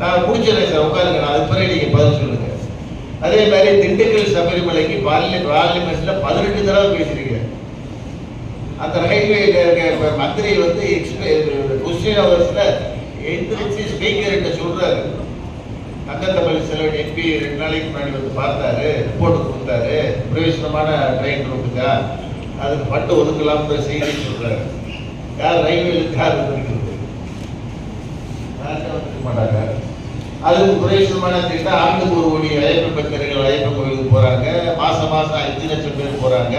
நான் முடிச்சிடறேன் சார் உட்காருங்க. நான் அது பிறகு நீங்க பதில் சொல்லுங்க. அதே மாதிரி திண்டுக்கல் சபரிமலைக்கு பார்லிமெண்ட் பார்லிமெண்ட்ல பதினெட்டு தடவை பேசியிருக்கேன். அந்த ரயில்வேல இருக்க மந்திரி வந்து கொஸ்டின் ஹவர்ஸ்ல எந்திரிச்சு ஸ்பீக்கர் கிட்ட சொல்றாரு. தங்கத்தமிழ் செலவன் எம்பி ரெண்டு நாளைக்கு முன்னாடி வந்து பார்த்தாரு. ரிப்போர்ட் கொடுத்தாரு. பிரவேசனமான ட்ரெயின் ரூட்டுக்கா அதுக்கு பட்டு ஒதுக்கலாம்ன்ற செய்தி சொல்றாரு. யார் ரயில்வேலுக்கு யார் மாட்டாங்க. அதுக்கு குறைசமான திட்டம் ஆண்டுக்கு ஒரு கோடி ஐயப்ப பக்தர்கள் ஐயப்பன் கோயிலுக்கு போறாங்க. மாசம் மாசம் அஞ்சு லட்சம் பேர் போறாங்க.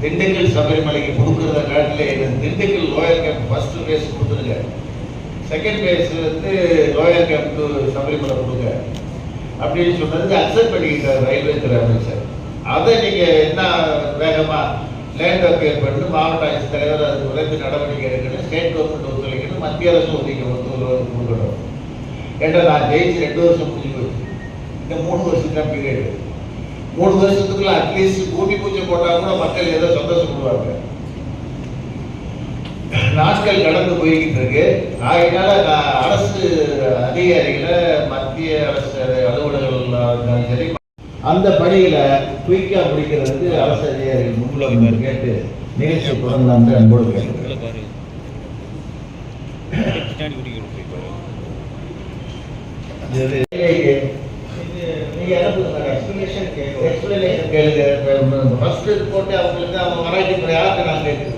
திண்டுக்கல் சபரிமலைக்கு கொடுக்குறத காட்டில Dindigul lower camp first phase கொடுத்துருங்க. செகண்ட் பேஸ் வந்து லோயர் கேம்ப் சபரிமலை கொடுங்க. அப்படின்னு சொன்னதுக்கு அக்செப்ட் பண்ணிக்கிட்டார் ரயில்வே துறை அமைச்சர். அதை நீங்கள் என்ன வேகமாக லேண்ட் அப்பியர் பண்ணி மாவட்ட ஆட்சித் தலைவர் அதுக்கு நடவடிக்கை எடுக்கணும். ஸ்டேட் கவர்மெண்ட் வரைக்கும் மத்திய அரசு ஒதுக்க ஒத்துழைப்பு கொடுக்கணும் ஏன்னா நான் ஜெயிச்சு ரெண்டு வருஷம் முடிஞ்சு போச்சு. இந்த மூணு வருஷம் தான் பீரியடு மூணு வருஷத்துக்குள்ள அட்லீஸ்ட் பூமி பூஜை போட்டால் கூட மக்கள் ஏதோ சந்தோஷப்படுவாங்க. நாட்கள் கடந்து போய்கிட்டு இருக்கு. ஆகினால நான் அரசு அதிகாரிகளை மத்திய அரசு அலுவலர்கள் சரி அந்த பணியில குயிக்கா முடிக்கிறதுக்கு அரசு அதிகாரிகள் முன்னுள்ள கேட்டு நிகழ்ச்சி தொடர்ந்து அன்போடு கேட்டுக்கிறேன். இது நீங்க அனுப்புங்க எக்ஸ்பிளனேஷன் கேளுங்க. ஃபர்ஸ்ட் போட்டு அவங்களுக்கு அவங்க மராட்டி யாருக்கு நான் கேட்குறது